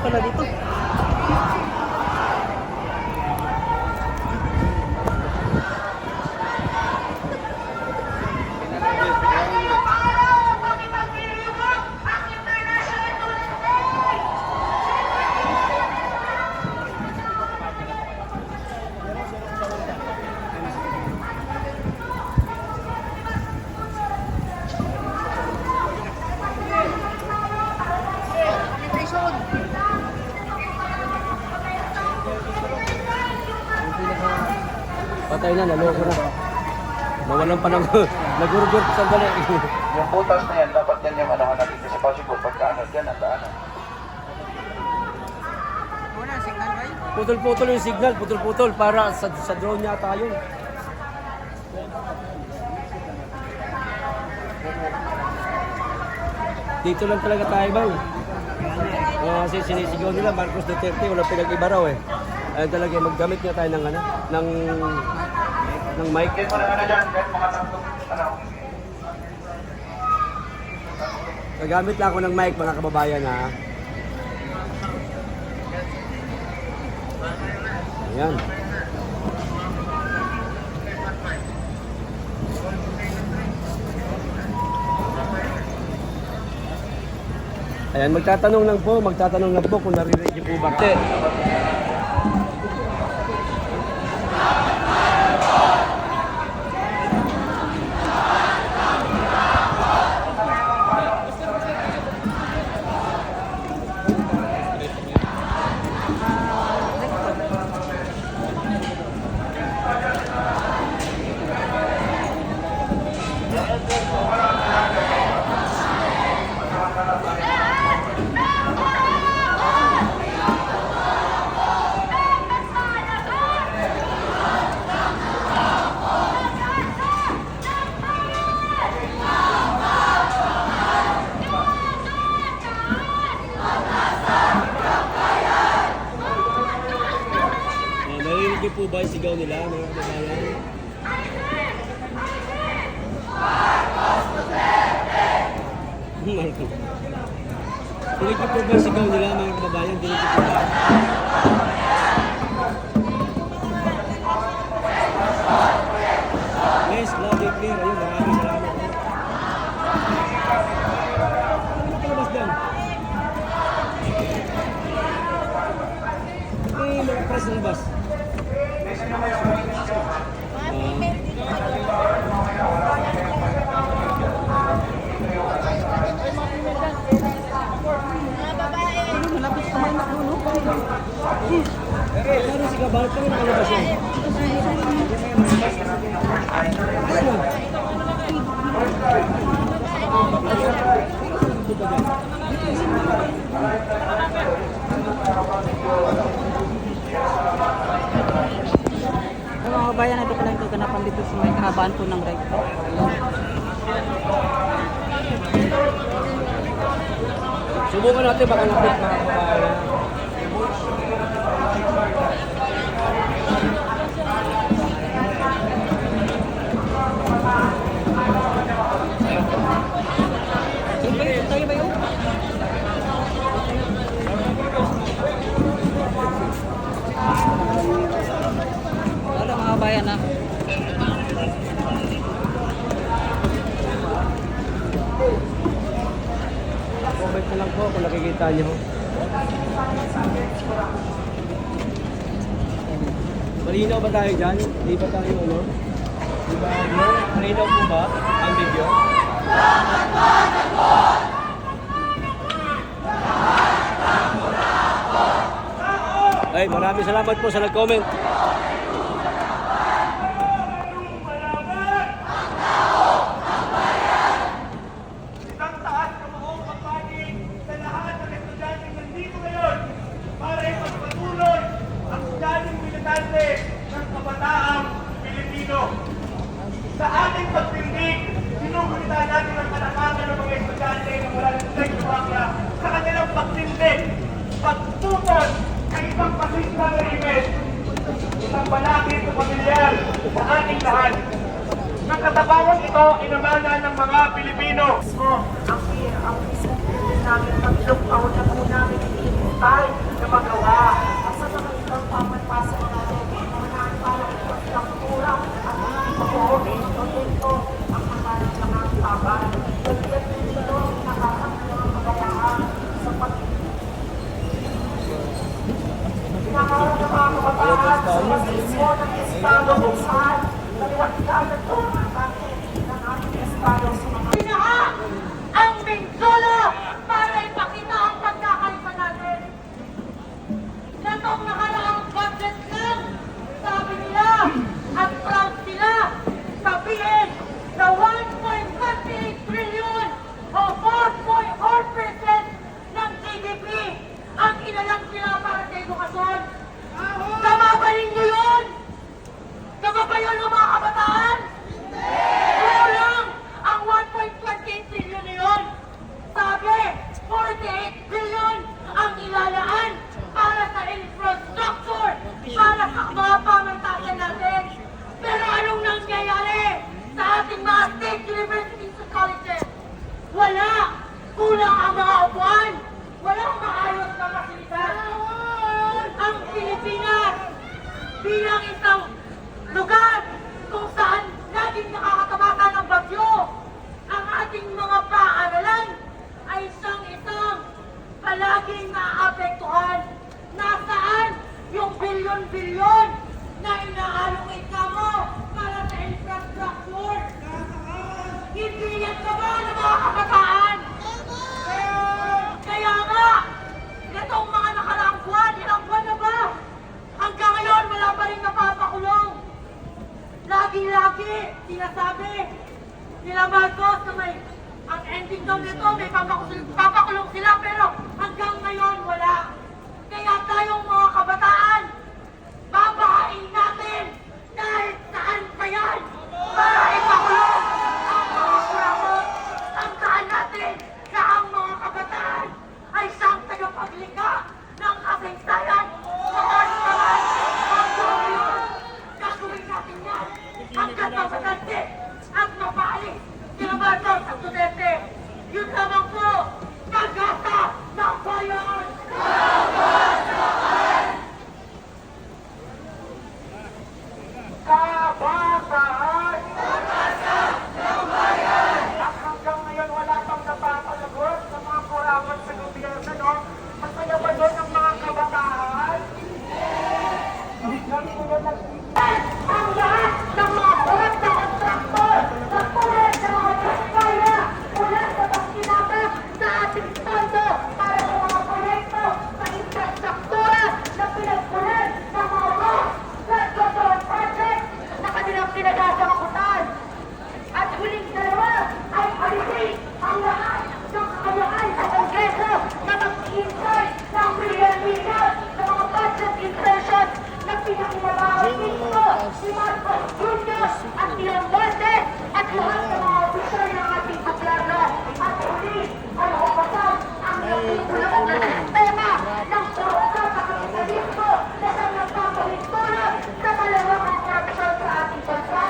pala dito. Patay na, naloko na. Nawalan pa ng nagurgur sa dali. Yung butas na yan, dapat yan yung anahan natin kasi possible pagka ano, dyan ang daanan. Putol-putol yung signal, putol-putol para sa, sa drone yata yun. Dito lang talaga tayo bang. Uh, kasi sinisigaw nila Marcos Duterte, wala pinag-iba raw eh. Ayun talaga, maggamit nga tayo ng ano, ng ng mic. Kahit mo na ano dyan, kahit mga tatlong, Gagamit lang ako ng mic mga kababayan ha. Ayan. Ayan, magtatanong lang po, magtatanong lang po kung narinig niyo po ba. Te. Narinig niyo po ba yung sigaw nila mga kababayan? Marco. Narinig niyo po ba sigaw nila mga kababayan? Narinig niyo po ba? Yes, loud and clear. Ayun, maraming salamat. Ano palabas dyan? Eh, mga press ng bus. Pero si nakalabas yun. Ano? Ay, mga kabayan, ito pala ito ganapan dito sa may kahabaan po ng. Subukan natin baka napit mga kababayan. Yun ba yun? Tayo ba yun? Kabayan na. Comment na lang po kung nakikita niyo. Malinaw ba tayo dyan? Di ba tayo ano? Di ba? Malinaw po ba ang video? Ay, maraming salamat po sa nag-comment. Isang taas na buong kampanya sa lahat ng estudyante nandito ngayon para ipagpatuloy ang estudyanteng militante ng kabataang Pilipino. Sa ating pagtindig, sinugunita natin ang kalakasan ng mga estudyante na wala ng Czechoslovakia sa kanilang pagtindig, pagtuton ng ibang pasisma na rimes, isang balakid sa pamilyar sa ating lahat. Ng katapangan ito, inamana ng mga Pilipino. ang, Father, oh O Father, let Kulang ang mga upuan. Walang maayos na pasilidad. Ang Pilipinas bilang isang lugar kung saan laging nakakatabatan ng bagyo. Ang ating mga paaralan ay isang-isang palaging naapektuhan. Nasaan yung bilyon-bilyon na inaalong ikamo para sa infrastructure? Hindi yan naman ang mga kabataan. Napapakulong. Lagi-lagi, sinasabi nila Marcos na may ang ending daw nito, may papakulong, papakulong sila, pero hanggang ngayon, wala. Kaya tayong mga kabataan, babahain natin kahit saan pa yan para ipakulong ang mga kurakot. Tandaan natin na ang mga kabataan ay siyang tagapaglikha ng kasaysayan noon pa man hanggang ngayon. Gagawin natin yan hanggang mapaganti at mapaalis sila Marcos at Duterte. Yun lamang po, pag-asa ng bayan! Kabataan! At hanggang ngayon wala pang napapalagot sa mga kurakot sa gobyerno, no? Masaya ba doon ang mga kabataan? Hanggang ngayon nag- ang lahat ng mga buhat na kontraktor na tulad ng mga kaskaya mula sa pagkinabang sa ating pondo para sa mga proyekto sa infrastruktura na pinagpunan ng mga road flood control project na kanilang pinagsasakutan. At huling dalawa ay alisin ang lahat ng kakayaan sa Kongreso na mag-iintay ng milyon-milyon sa mga budget insertion na pinakinabangan mismo si Marcos Jr. at ilang bote at lahat ng mga opisyal ng ating gobyerno. At huli ay hukasan ang napipulong na sistema ng korupsyon sa kapitalismo na siyang nagpapahintulot sa malawakang korupsyon sa ating bansa.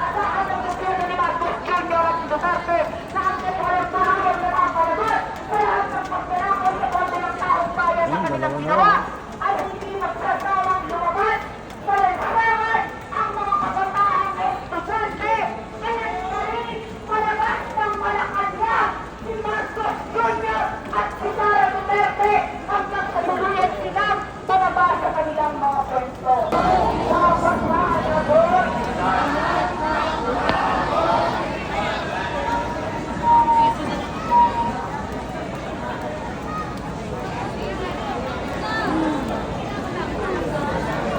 Asahan ng gobyerno ni Marcos Jr. at Duterte na ang walang mahal na mga kalagot sa lahat ng pagkakon sa konti ng taong bayan na kanilang ginawa ay hindi magsasawang lumabas sa lansangan ang mga kabataang estudyante. Kaya pa rin palabas ng Malacanang si Marcos Jr. at si Sara Duterte hanggang sa tuluyan silang bababa sa kanilang mga kwento. Mga pagkakalagot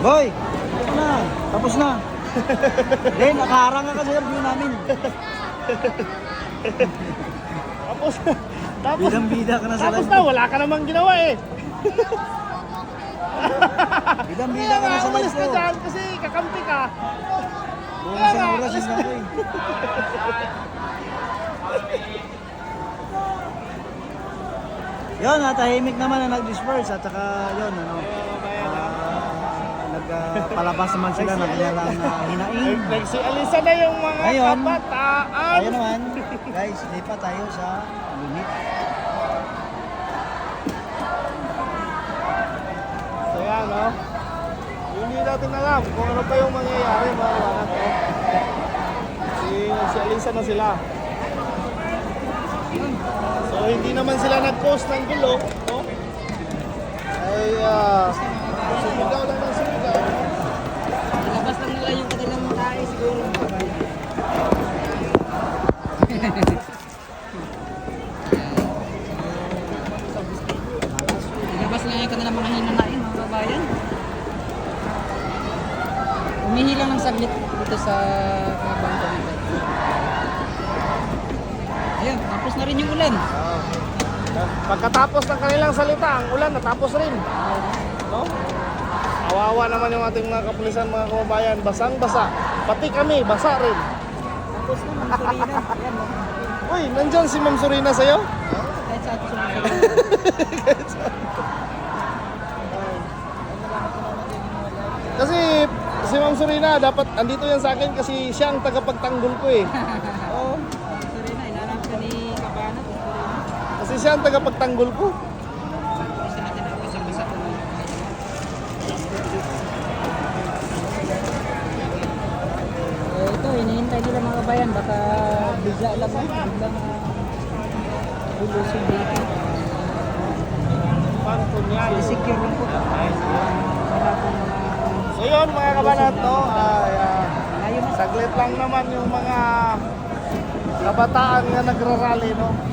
Boy, na. Tapos na. Then, nakaharang ka kasi sa view namin. Tapos, tapos, Bidang-bida ka na sa tapos live. na, wala ka namang ginawa eh. Bidang-bida ka na sa live umalis ka ko. dyan kasi kakampi ka. Buong isang oras yun lang ko eh. Yun, natahimik naman na nag-disperse at saka yun, ano, ah, nagpalabas naman sila ng kanilang uh, hinaing. Nagsialisa na yung mga Ngayon, kabataan. Ayun naman, guys, lipat tayo sa unit. So yan, no? Hindi natin alam kung ano pa yung mangyayari mga? Kasi nagsialisa na sila. So hindi naman sila nag-post ng gulo, no? Ay, uh, sumigaw lang ng sumigaw. Ilabas lang nila yung kanilang tayo siguro. Ilabas lang yung kanilang mga hinanain, mga babayan. Umihi lang ng saglit dito sa kabang komunidad. Ayun, tapos na rin yung ulan. Pagkatapos ng kanilang salita, ang ulan natapos rin. No? Awawa naman yung ating mga kapulisan, mga kababayan. Basang-basa. Pati kami, basa rin. Tapos na, Ma'am Sorina. Ayan, no? Uy, nandyan si Ma'am Surina sa'yo? Kahit sa atin sumunod. Kasi si Ma'am Surina, dapat andito yan sa akin kasi siya ang tagapagtanggol ko eh. Oo. Sorina, siya ang tagapagtanggol ko. Eh, ito, hinihintay nila mga kabayan. Baka bigla lang na. Biglang bulusog dito. Secure lang po. So yun mga kabanat, no? Ay, uh, saglit lang naman yung mga kabataan nga nagrarally, no?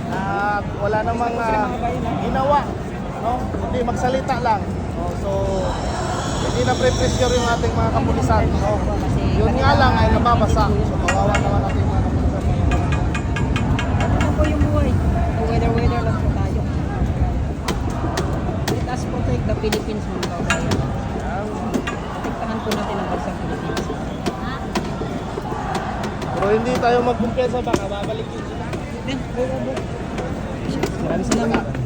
Wala namang ah, ginawa, no? Hindi magsalita lang. No? So, hindi na pre-pressure yung ating mga kapulisan, no? Yun nga lang ay nababasa. So, kawawa naman ating mga kapulisan. Ano na po yung buhay? Weather-weather lang po tayo. Let us protect the Philippines mga kabayan. Protektahan po natin ang bansang Pilipinas. Pero hindi tayo magkumpiyansa baka babalik yun sila. Go. Maraming salamat.